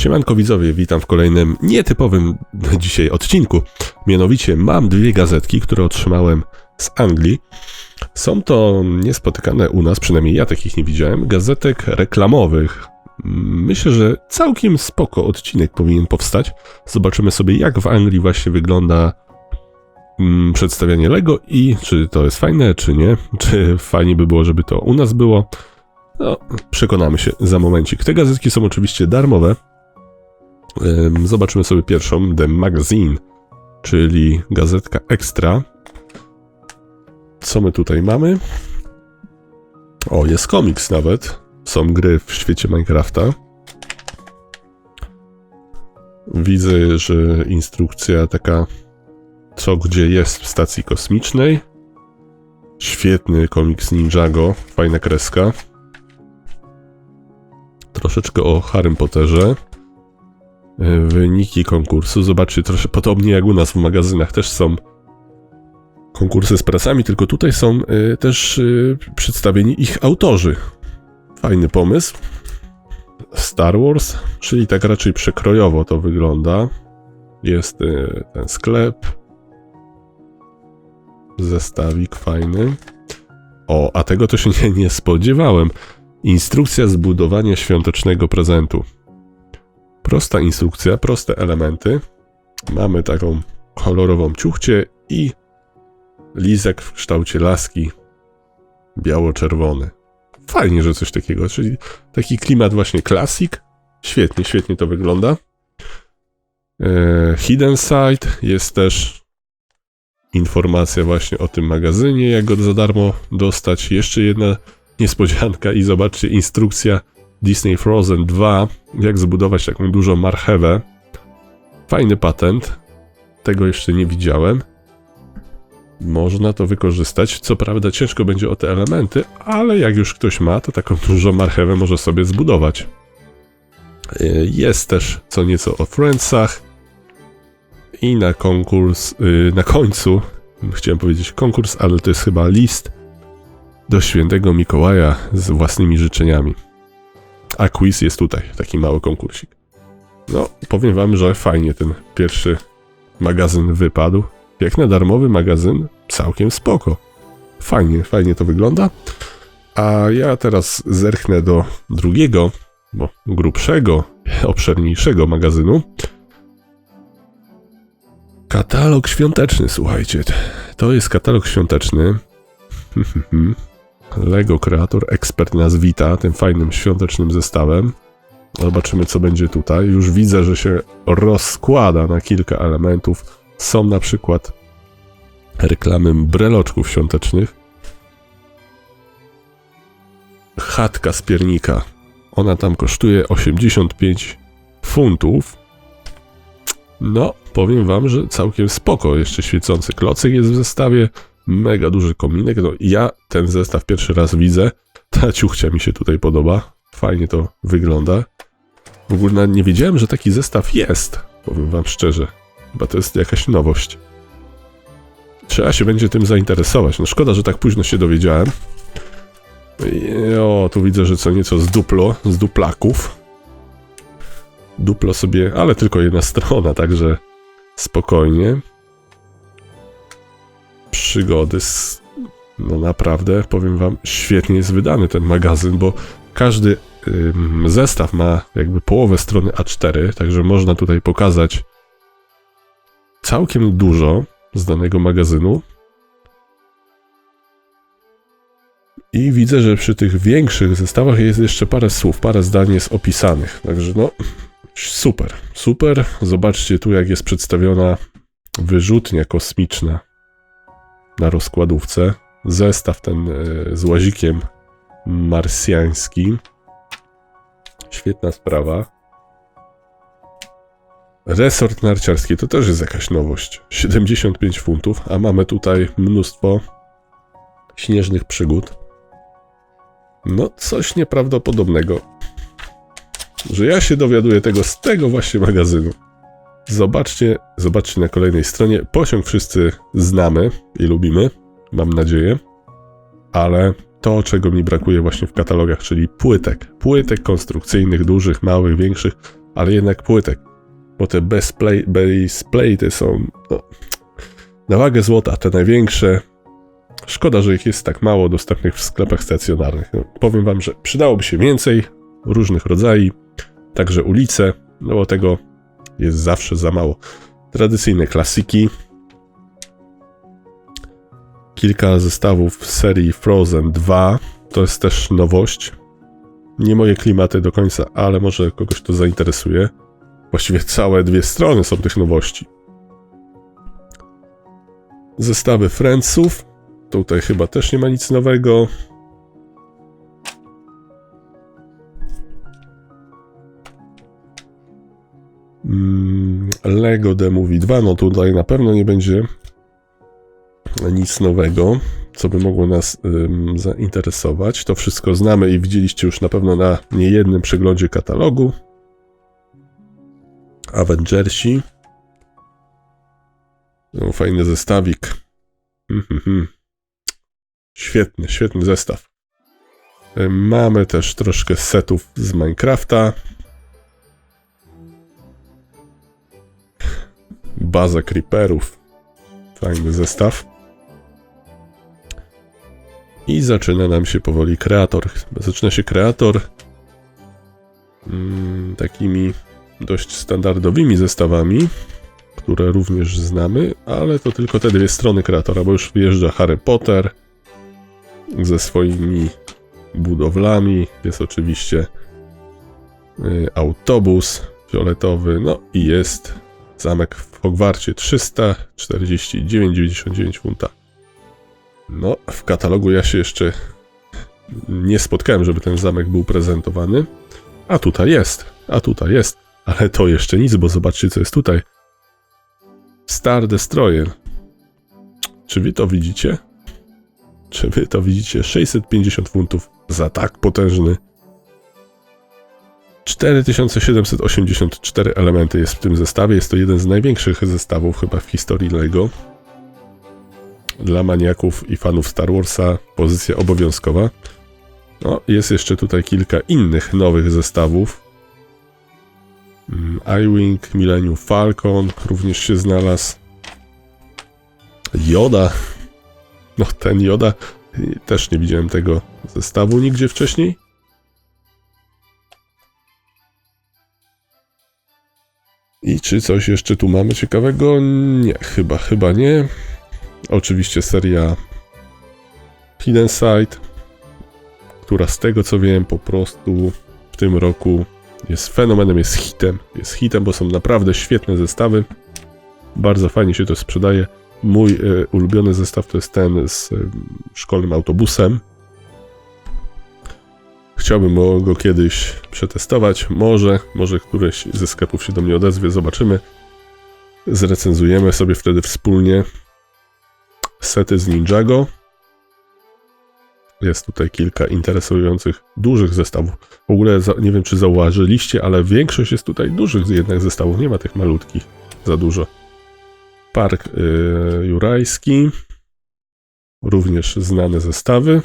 Siemanko widzowie, witam w kolejnym nietypowym dzisiaj odcinku. Mianowicie mam dwie gazetki, które otrzymałem z Anglii. Są to niespotykane u nas, przynajmniej ja takich nie widziałem, gazetek reklamowych. Myślę, że całkiem spoko odcinek powinien powstać. Zobaczymy sobie jak w Anglii właśnie wygląda mm, przedstawianie Lego i czy to jest fajne, czy nie. Czy fajnie by było, żeby to u nas było. No, przekonamy się za momencik. Te gazetki są oczywiście darmowe. Ym, Zobaczymy sobie pierwszą, The Magazine, czyli gazetka ekstra. Co my tutaj mamy? O, jest komiks nawet. Są gry w świecie Minecrafta. Widzę, że instrukcja taka co gdzie jest w stacji kosmicznej. Świetny komiks Ninjago, fajna kreska. Troszeczkę o Harrym Potterze. E, Wyniki konkursu. Zobaczcie, troszkę podobnie jak u nas w magazynach też są konkursy z prasami, tylko tutaj są e, też e, przedstawieni ich autorzy. Fajny pomysł. Star Wars, czyli tak raczej przekrojowo to wygląda. Jest ten sklep. Zestawik fajny. O, a tego to się nie, nie spodziewałem. Instrukcja zbudowania świątecznego prezentu. Prosta instrukcja, proste elementy. Mamy taką kolorową ciuchcię i lizek w kształcie laski biało-czerwony. Fajnie, że coś takiego, czyli taki klimat właśnie klasik. Świetnie, świetnie to wygląda. E, Hidden Side jest też informacja właśnie o tym magazynie, jak go za darmo dostać. Jeszcze jedna niespodzianka i zobaczcie instrukcja Disney Frozen 2, jak zbudować taką dużą marchewę. Fajny patent. Tego jeszcze nie widziałem. Można to wykorzystać. Co prawda ciężko będzie o te elementy, ale jak już ktoś ma, to taką dużą marchewę może sobie zbudować. Yy, Jest też co nieco o Friendsach. I na konkurs, yy, na końcu, chciałem powiedzieć konkurs, ale to jest chyba list do świętego Mikołaja z własnymi życzeniami. A quiz jest tutaj, taki mały konkursik. No, powiem wam, że fajnie ten pierwszy magazyn wypadł. Jak na darmowy magazyn, całkiem spoko. Fajnie, fajnie to wygląda. A ja teraz zerknę do drugiego, bo grubszego, obszerniejszego magazynu. Katalog świąteczny, słuchajcie. To jest katalog świąteczny. Lego Creator Expert nas wita tym fajnym świątecznym zestawem. Zobaczymy, co będzie tutaj. Już widzę, że się rozkłada na kilka elementów. Są na przykład reklamy breloczków świątecznych. Chatka z piernika. Ona tam kosztuje 85 funtów. No, powiem wam, że całkiem spoko. Jeszcze świecący klocek jest w zestawie. Mega duży kominek. No, ja ten zestaw pierwszy raz widzę. Ta ciuchcia mi się tutaj podoba. Fajnie to wygląda. W ogóle nie wiedziałem, że taki zestaw jest. Powiem wam szczerze. Chyba to jest jakaś nowość. Trzeba się będzie tym zainteresować. No szkoda, że tak późno się dowiedziałem. O, tu widzę, że co nieco z duplo, z duplaków. Duplo sobie, ale tylko jedna strona, także spokojnie. Przygody. No naprawdę, powiem wam, świetnie jest wydany ten magazyn, bo każdy zestaw ma jakby połowę strony A4, także można tutaj pokazać całkiem dużo z danego magazynu. I widzę, że przy tych większych zestawach jest jeszcze parę słów, parę zdań jest opisanych. Także no, super, super. Zobaczcie tu, jak jest przedstawiona wyrzutnia kosmiczna na rozkładówce. Zestaw ten e, z łazikiem marsjańskim. Świetna sprawa. Resort narciarski to też jest jakaś nowość. 75 funtów, a mamy tutaj mnóstwo śnieżnych przygód. No, coś nieprawdopodobnego. Że ja się dowiaduję tego z tego właśnie magazynu. Zobaczcie, zobaczcie na kolejnej stronie. Posiąg wszyscy znamy i lubimy, mam nadzieję. Ale to, czego mi brakuje właśnie w katalogach, czyli płytek. Płytek konstrukcyjnych, dużych, małych, większych. ale jednak płytek, bo te base, play, base plate są no, na wagę złota, te największe. Szkoda, że ich jest tak mało dostępnych w sklepach stacjonarnych. No, powiem wam, że przydałoby się więcej różnych rodzajów, także ulice, no bo tego jest zawsze za mało. Tradycyjne klasyki, kilka zestawów serii Frozen 2. To jest też nowość. Nie moje klimaty do końca, ale może kogoś to zainteresuje. Właściwie całe dwie strony są tych nowości. Zestawy Friendsów. Tutaj chyba też nie ma nic nowego. Lego The Movie 2, no tutaj na pewno nie będzie nic nowego, co by mogło nas ym, zainteresować. To wszystko znamy i widzieliście już na pewno na niejednym przeglądzie katalogu. Avengersi. No, fajny zestawik. Mhm. Świetny, świetny zestaw. Mamy też troszkę setów z Minecrafta. Baza creeperów. Fajny zestaw. I zaczyna nam się powoli kreator. Zaczyna się kreator mm, takimi dość standardowymi zestawami, które również znamy, ale to tylko te dwie strony kreatora, bo już wyjeżdża Harry Potter ze swoimi budowlami. Jest oczywiście y, autobus fioletowy, no i jest zamek w Hogwarcie 349,99 funta. No, w katalogu ja się jeszcze nie spotkałem, żeby ten zamek był prezentowany. A tutaj jest, a tutaj jest. Ale to jeszcze nic, bo zobaczcie, co jest tutaj. Star Destroyer. Czy wy to widzicie? Czy wy to widzicie? 650 funtów za tak potężny. 4784 elementy jest w tym zestawie. Jest to jeden z największych zestawów chyba w historii LEGO. Dla maniaków i fanów Star Warsa pozycja obowiązkowa. No, jest jeszcze tutaj kilka innych nowych zestawów. Mm, iWing, Millennium Falcon również się znalazł. Joda. No, ten Joda. Też nie widziałem tego zestawu nigdzie wcześniej. Czy coś jeszcze tu mamy ciekawego? Nie, chyba, chyba nie. Oczywiście seria Hidden Side, która z tego co wiem po prostu w tym roku jest fenomenem, jest hitem. Jest hitem, bo są naprawdę świetne zestawy. Bardzo fajnie się to sprzedaje. Mój e, ulubiony zestaw to jest ten z e, szkolnym autobusem. Chciałbym go kiedyś przetestować. Może, może któreś ze sklepów się do mnie odezwie, zobaczymy. Zrecenzujemy sobie wtedy wspólnie sety z Ninjago. Jest tutaj kilka interesujących, dużych zestawów. W ogóle nie wiem, czy zauważyliście, ale większość jest tutaj dużych jednak zestawów. Nie ma tych malutkich za dużo. Park yy, Jurajski. Również znane zestawy.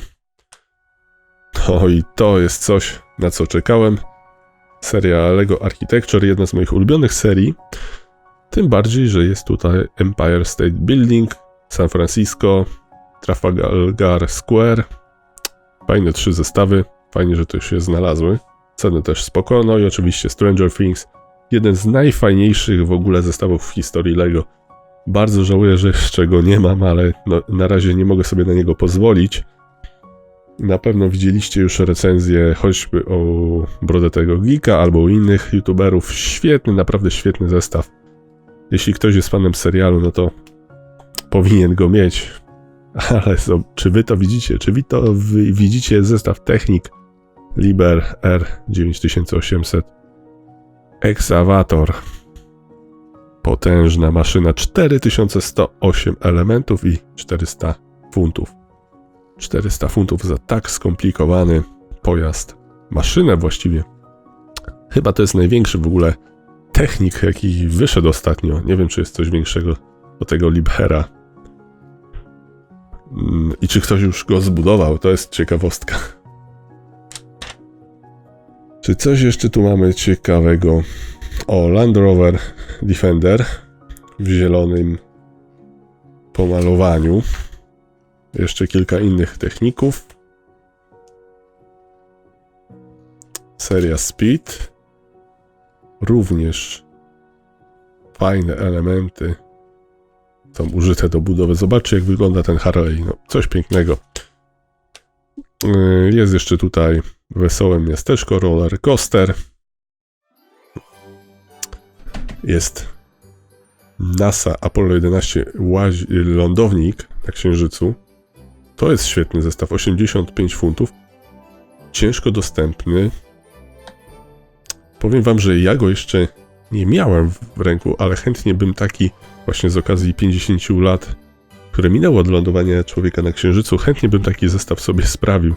I to jest coś, na co czekałem. Seria Lego Architecture, jedna z moich ulubionych serii. Tym bardziej, że jest tutaj Empire State Building, San Francisco, Trafalgar Square. Fajne trzy zestawy. Fajnie, że to się znalazły. Ceny też spoko. No i oczywiście Stranger Things. Jeden z najfajniejszych w ogóle zestawów w historii LEGO. Bardzo żałuję, że jeszcze go nie mam, ale no, na razie nie mogę sobie na niego pozwolić. Na pewno widzieliście już recenzję choćby o Brodetego Geeka albo u innych youtuberów. Świetny, naprawdę świetny zestaw. Jeśli ktoś jest fanem serialu, no to powinien go mieć. Ale so, czy wy to widzicie? Czy wy to wy widzicie zestaw technik Liber R9800 Excavator Potężna maszyna 4108 elementów i 400 funtów. 400 funtów za tak skomplikowany pojazd. Maszynę właściwie. Chyba to jest największy w ogóle technik, jaki wyszedł ostatnio. Nie wiem, czy jest coś większego do tego Libera. Mm, I czy ktoś już go zbudował? To jest ciekawostka. Czy coś jeszcze tu mamy ciekawego? O, Land Rover Defender w zielonym pomalowaniu. Jeszcze kilka innych techników. Seria Speed. Również fajne elementy są użyte do budowy. Zobaczcie, jak wygląda ten Harley. No, coś pięknego. Yy, Jest jeszcze tutaj wesołe miasteczko, roller coaster. Jest NASA Apollo 11 łazi, lądownik na Księżycu. To jest świetny zestaw, 85 funtów. Ciężko dostępny. Powiem wam, że ja go jeszcze nie miałem w ręku, ale chętnie bym taki właśnie z okazji 50 lat, które minęło od lądowania człowieka na Księżycu, chętnie bym taki zestaw sobie sprawił.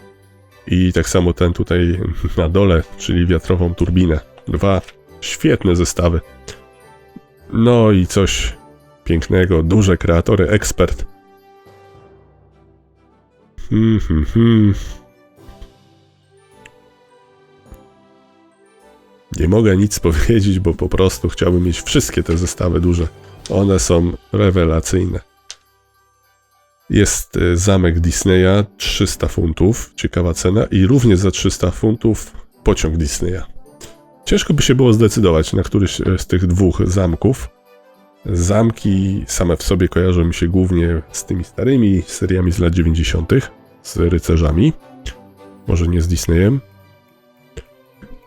I tak samo ten tutaj na dole, czyli wiatrową turbinę. Dwa świetne zestawy. No i coś pięknego, duże kreatory, ekspert. Hmm, hmm, hmm. Nie mogę nic powiedzieć, bo po prostu chciałbym mieć wszystkie te zestawy duże. One są rewelacyjne. Jest y, zamek Disneya, 300 funtów, ciekawa cena, i również za 300 funtów pociąg Disneya. Ciężko by się było zdecydować na któryś y, z tych dwóch zamków. Zamki same w sobie kojarzą mi się głównie z tymi starymi seriami z lat 90., z rycerzami. Może nie z Disneyem.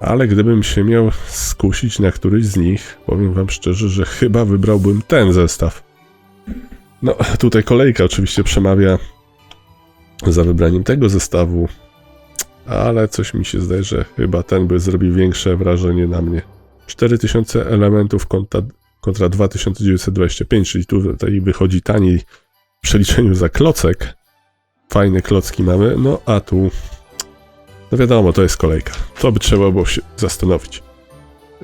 Ale gdybym się miał skusić na któryś z nich, powiem wam szczerze, że chyba wybrałbym ten zestaw. No, tutaj kolejka oczywiście przemawia za wybraniem tego zestawu, ale coś mi się zdaje, że chyba ten by zrobił większe wrażenie na mnie. 4000 elementów kontra, kontra 2925, czyli tutaj wychodzi taniej w przeliczeniu za klocek. Fajne klocki mamy, no a tu no wiadomo, to jest kolejka. To by trzeba było się zastanowić.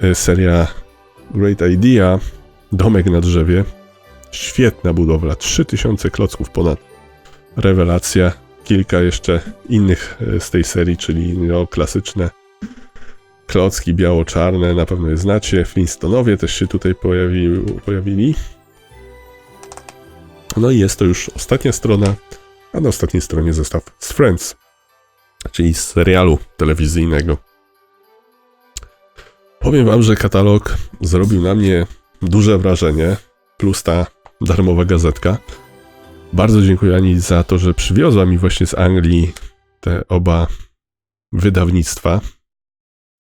Y, Seria Great Idea, domek na drzewie. Świetna budowla, 3000 klocków ponad. Rewelacja. Kilka jeszcze innych y, z tej serii, czyli no, klasyczne klocki biało-czarne, na pewno je znacie. Flintstonowie też się tutaj pojawi, pojawili. No i jest to już ostatnia strona, a na ostatniej stronie zestaw z Friends czyli z serialu telewizyjnego. Powiem wam, że katalog zrobił na mnie duże wrażenie, plus ta darmowa gazetka. Bardzo dziękuję Ani za to, że przywiozła mi właśnie z Anglii te oba wydawnictwa.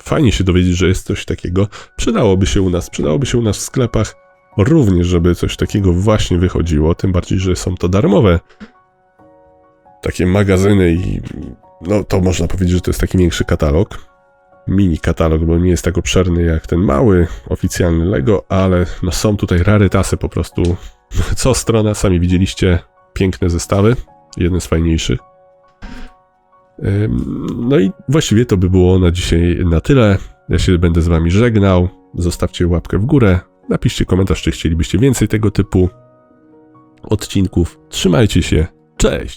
Fajnie się dowiedzieć, że jest coś takiego. Przydałoby się u nas, przydałoby się u nas w sklepach również, żeby coś takiego właśnie wychodziło, tym bardziej, że są to darmowe takie magazyny i no to można powiedzieć, że to jest taki większy katalog. Mini katalog, bo nie jest tak obszerny jak ten mały, oficjalny Lego, ale no są tutaj rarytasy po prostu. Co strona, sami widzieliście, piękne zestawy, jedne z fajniejszych. No i właściwie to by było na dzisiaj na tyle. Ja się będę z wami żegnał. Zostawcie łapkę w górę. Napiszcie komentarz, czy chcielibyście więcej tego typu odcinków. Trzymajcie się. Cześć!